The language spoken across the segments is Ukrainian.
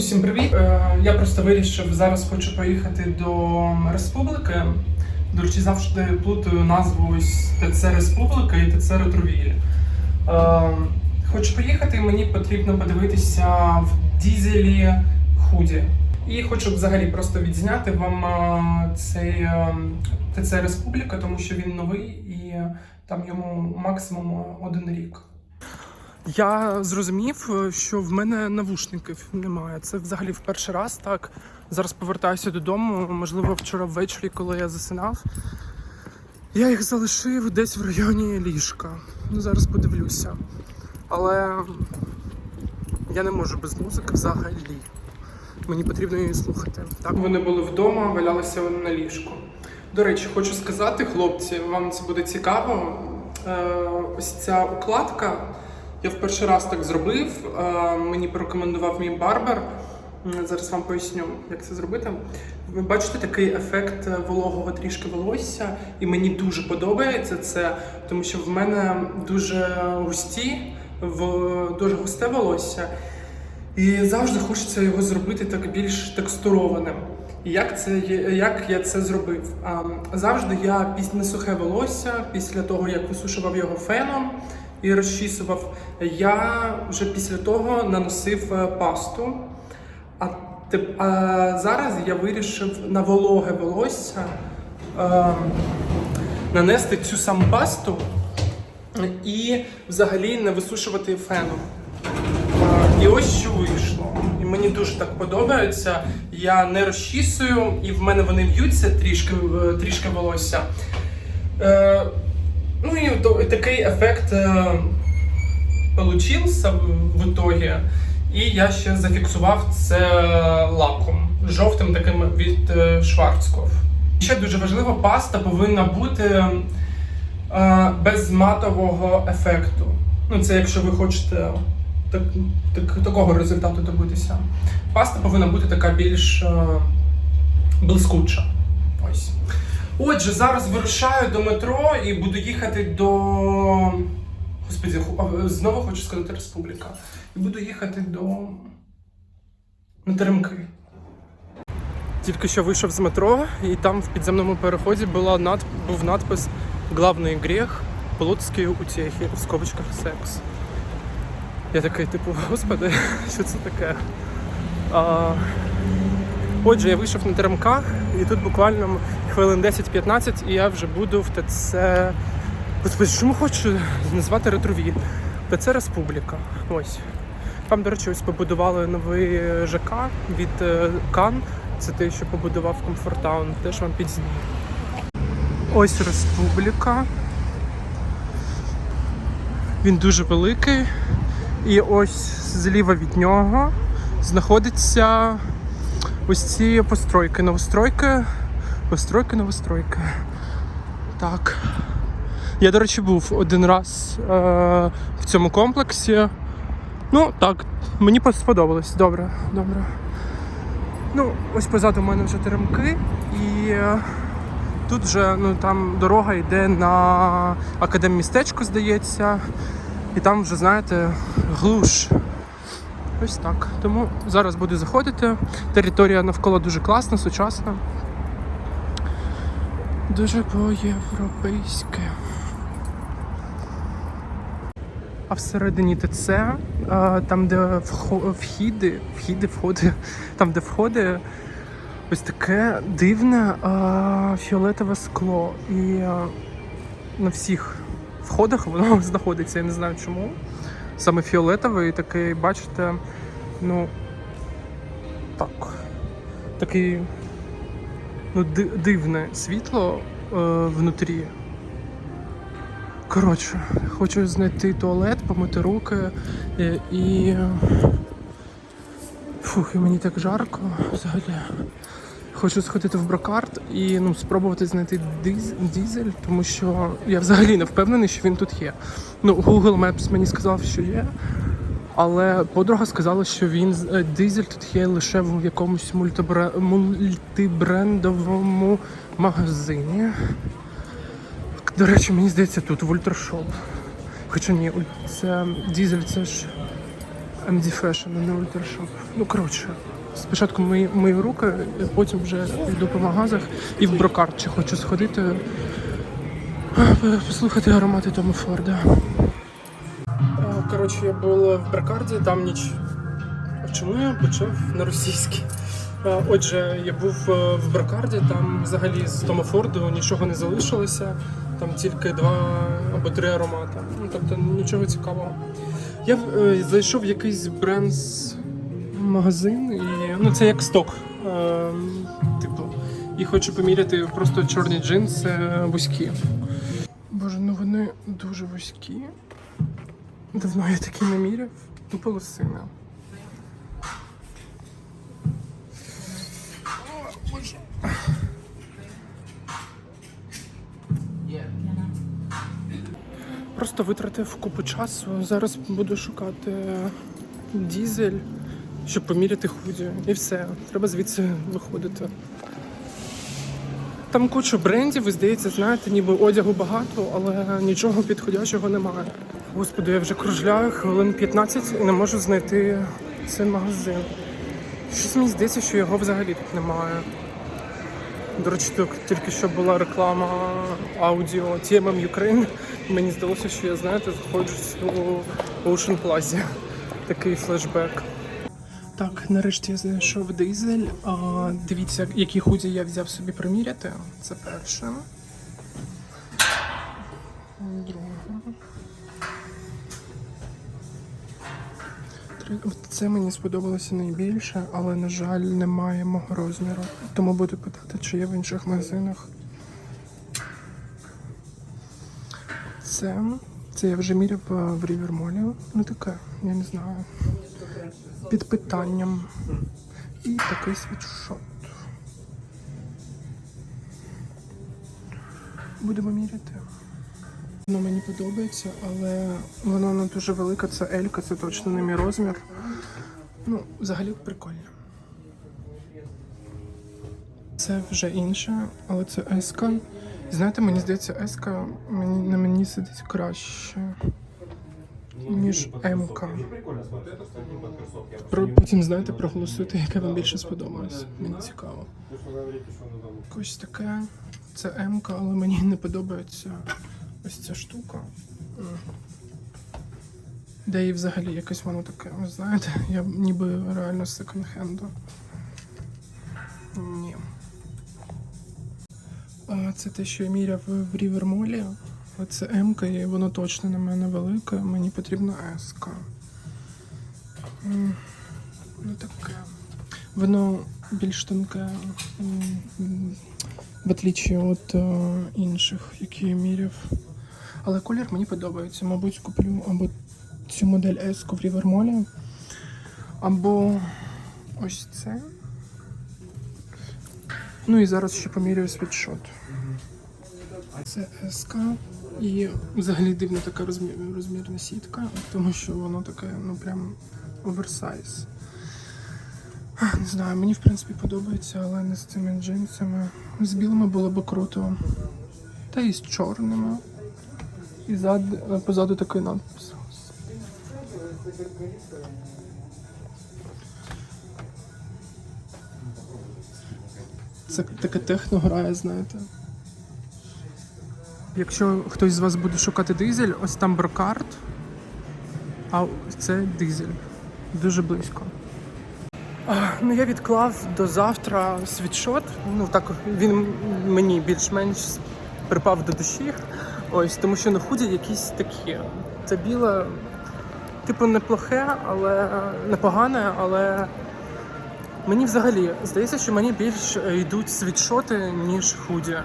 Усім привіт! Е, Я просто вирішив зараз хочу поїхати до республіки. До речі, завжди плутаю назву ТЦ Республіка і ТЦ Ретровіль. Е, Хочу поїхати, і мені потрібно подивитися в дізелі худі. І хочу взагалі просто відзняти вам е, цей ТЦ Республіка, тому що він новий і там йому максимум один рік. Я зрозумів, е, що в мене навушників немає. Це взагалі в перший раз так. Зараз повертаюся додому. Можливо, вчора ввечері, коли я засинав. Я їх залишив десь в районі ліжка. Ну, зараз подивлюся. Але я не можу без музики взагалі. Мені потрібно її слухати. Так, вони були вдома, валялися на ліжку. До речі, хочу сказати, хлопці, вам це буде цікаво. Е, ось ця укладка. Я в перший раз так зробив. Е, мені порекомендував мій барбер. Зараз вам поясню, як це зробити. Ви бачите такий ефект е, вологого трішки волосся, і мені дуже подобається це, тому що в мене дуже густі, в дуже густе волосся. І завжди хочеться його зробити так більш текстурованим. Як це як я це зробив? Завжди я після сухе волосся, після того як висушував його феном і розчісував, я вже після того наносив е, пасту. А, а зараз я вирішив на вологе волосся е, нанести цю саму пасту і взагалі не висушувати феном. А, І ось що вийшло. І мені дуже так подобається. Я не розчісую, і в мене вони в'ються трішки, е, трішки волосся. Е, ну і такий ефект е, получився в- ітогі. І я ще зафіксував це лаком жовтим таким від е, Schwarzkopf. Ще дуже важливо, паста повинна бути е, без матового ефекту. Ну, це якщо ви хочете так, так, такого результату добитися. Паста повинна бути така більш е, блискуча. Отже, зараз вирушаю до метро і буду їхати до. Господи, знову хочу сказати республіка. І буду їхати до. Теремки. Тільки що вийшов з метро, і там в підземному переході була над... був надпис Главний гріх плотські утехи в скобочках секс. Я такий, типу, господи, що це таке? А, отже, я вийшов на теремках, і тут буквально хвилин 10-15, і я вже буду в ТЦ. Господи, чому хочу назвати ретрові? ТЦ Республіка. Ось. Там, до речі, ось побудували новий ЖК від е, Кан. Це те, що побудував Комфортаун. Теж вам підзніму. Ось Республіка. Він дуже великий. І ось зліва від нього знаходиться ось ці постройки. Новостройки. Постройки, новостройки. Так. Я, до речі, був один раз е- в цьому комплексі. Ну, так, мені сподобалось. Добре, добре. Ну, ось позаду в мене вже теремки, і е, тут вже ну, там дорога йде на академмістечко, здається. І там вже, знаєте, глуш. Ось так. Тому зараз буду заходити. Територія навколо дуже класна, сучасна. Дуже по-європейськи. А всередині ТЦ, там, де вхіди, вхіди, входи, там, де входи, ось таке дивне фіолетове скло. І на всіх входах воно знаходиться. Я не знаю чому. Саме фіолетовий, такий, бачите, ну так. Такий ну, дивне світло е, внутрі. Коротше, хочу знайти туалет, помити руки е, і. Фух, і мені так жарко взагалі. Хочу сходити в брокарт і ну, спробувати знайти диз- дізель, тому що я взагалі не впевнений, що він тут є. Ну, Google Maps мені сказав, що є. Але подруга сказала, що він е, дизель тут є лише в якомусь мультибре- мультибрендовому магазині. До речі, мені здається, тут в ультрашоп. Хоча ні, це дізель, це ж MD Fashion, а не ультрашоп. Ну, коротше, спочатку мої, мої руки, потім вже йду по магазах і в брокарт, чи хочу сходити, послухати аромати Тома Форда. Коротше, я була в брокарді, там ніч. А чому я почав на російській? Отже, я був е, в брокарді, там взагалі з Тома Форду нічого не залишилося, там тільки два або три аромати. Ну, тобто нічого цікавого. Я е, зайшов в якийсь бренд магазин, і ну це як сток. Е, типу, і хочу поміряти просто чорні джинси вузькі. Боже, ну вони дуже вузькі. Давно я такі не міряв. Тупо лосина. Просто витратив купу часу. Зараз буду шукати дізель, щоб поміряти худі. І все. Треба звідси виходити. Там куча брендів, і здається, знаєте, ніби одягу багато, але нічого підходящого немає. Господи, я вже кружляю хвилин 15 і не можу знайти цей магазин. Щось мені здається, що його взагалі тут немає. До речі, тільки що була реклама аудіо TMM Ukraine. Мені здалося, що я, знаєте, знаходжусь у Ocean Plaza. Такий флешбек. Так, нарешті я знайшов дизель. А, дивіться, які худі я взяв собі приміряти. Це перше. Друге. Це мені сподобалося найбільше, але, на жаль, немає мого розміру. Тому буду питати, чи є в інших магазинах. Це, це я вже міряв е, в Рівермолі. Ну таке, я не знаю. Під питанням. І такий світшот. Будемо міряти. Воно мені подобається, але воно не дуже велике. Це Елька, це точно не мій розмір. Ну, взагалі прикольно. Це вже інше, але це еска. Знаєте, мені здається, еска мені, на мені сидить краще, ніж М-ка. Про, потім, знаєте, проголосуйте, яке вам більше сподобалось. Мені цікаво. Ось таке. Це М-ка, але мені не подобається ось ця штука. Де і взагалі якесь воно таке, ви знаєте, я ніби реально з секонд-хенду. Ні. А це те, що я міряв в Рівермолі. Це М-ка, і воно точно на мене велике. Мені потрібна С-ка. Ну таке. Воно більш тонке, в отличие від е, інших, які я міряв. Але колір мені подобається. Мабуть, куплю або цю модель S в Рівермолі, або ось це. Ну і зараз ще поміряю світшот. Це СК. І взагалі дивна така розмір, розмірна сітка, тому що воно таке, ну прям оверсайз. Не знаю, мені в принципі подобається, але не з цими джинсами. З білими було б круто. Та і з чорними. І зад, позаду такий надпис. Це таке техно грає, знаєте. Якщо хтось з вас буде шукати дизель, ось там брокарт, а це дизель. Дуже близько. Ну я відклав до завтра світшот. Ну так він мені більш-менш припав до душі. Ось, тому що на худі якісь такі. Це біле, типу, неплохе, але непогане, але мені взагалі здається, що мені більш е, йдуть світшоти, ніж худі.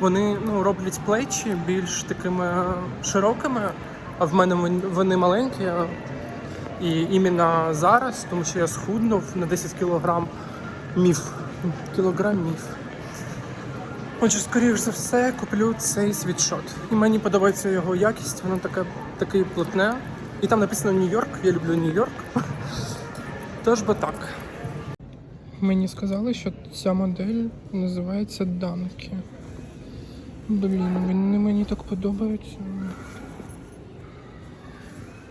Вони ну, роблять плечі більш такими широкими, а в мене вони маленькі. І іменно зараз, тому що я схуднув на 10 кілограм міф. Кілограм міф. Отже, скоріш за все, куплю цей світшот. І мені подобається його якість, воно таке, таке плотне. І там написано Нью-Йорк, я люблю Нью-Йорк. Тож бо так. Мені сказали, що ця модель називається Данкі. Блін, вони мені так подобаються.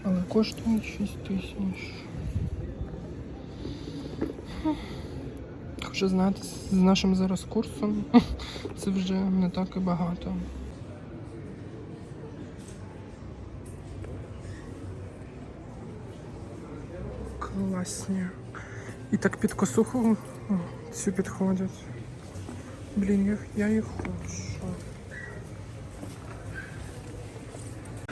Але коштує 6 тисяч. Хочу знати, з нашим зараз курсом це вже не так і багато. Класні. І так під косуху цю підходять. Блін, я, я їх хочу.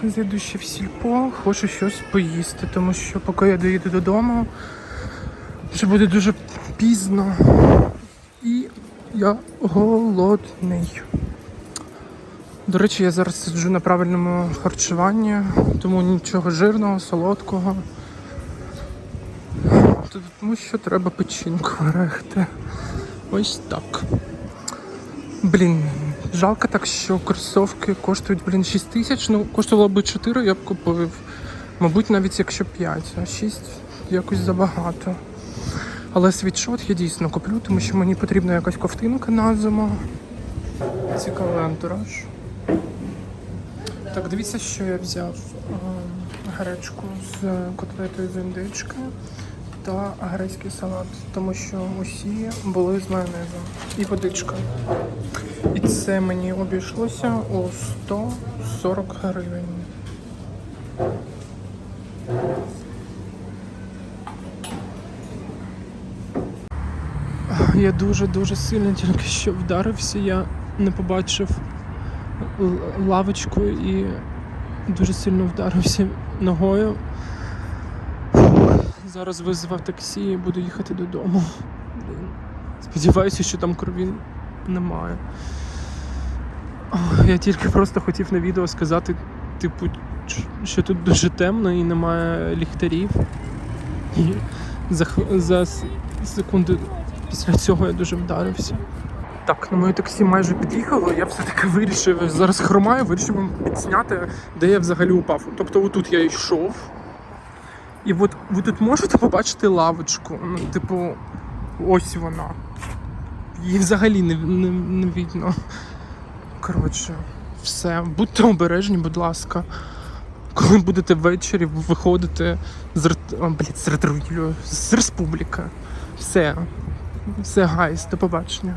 Зайду ще в сільпо, хочу щось поїсти, тому що поки я доїду додому, вже буде дуже пізно. І я голодний. До речі, я зараз сиджу на правильному харчуванні, тому нічого жирного, солодкого. Тому що треба печінку варехти. Ось так. Блін, жалко так, що кросовки коштують, блін, 6 тисяч. Ну, коштувало б 4, я б купив. Мабуть, навіть якщо 5, а 6 якось забагато. Але світшот я дійсно куплю, тому що мені потрібна якась ковтинка на зиму. Цікавий антураж. Так, дивіться, що я взяв Ем, гречку з котлетою з індички та грецький салат, тому що усі були з майонезом. І водичка. І це мені обійшлося у 140 гривень. Я дуже-дуже сильно тільки що вдарився. Я не побачив лавочку і дуже сильно вдарився ногою. Зараз визвав таксі і буду їхати додому. Блін. Сподіваюся, що там крові немає. Я тільки просто хотів на відео сказати, типу, що тут дуже темно і немає ліхтарів. І за, за секунду після цього я дуже вдарився. Так, на моє таксі майже під'їхало, я все-таки вирішив, зараз хромаю, вирішив підсняти, де я взагалі упав. Тобто отут я йшов. І от ви тут можете побачити лавочку. Ну, типу, ось вона. Її взагалі не, не, не видно. Коротше, все. Будьте обережні, будь ласка. Коли будете ввечері виходити з, рет- а, з з республіки. Все. Все, гайс, до побачення.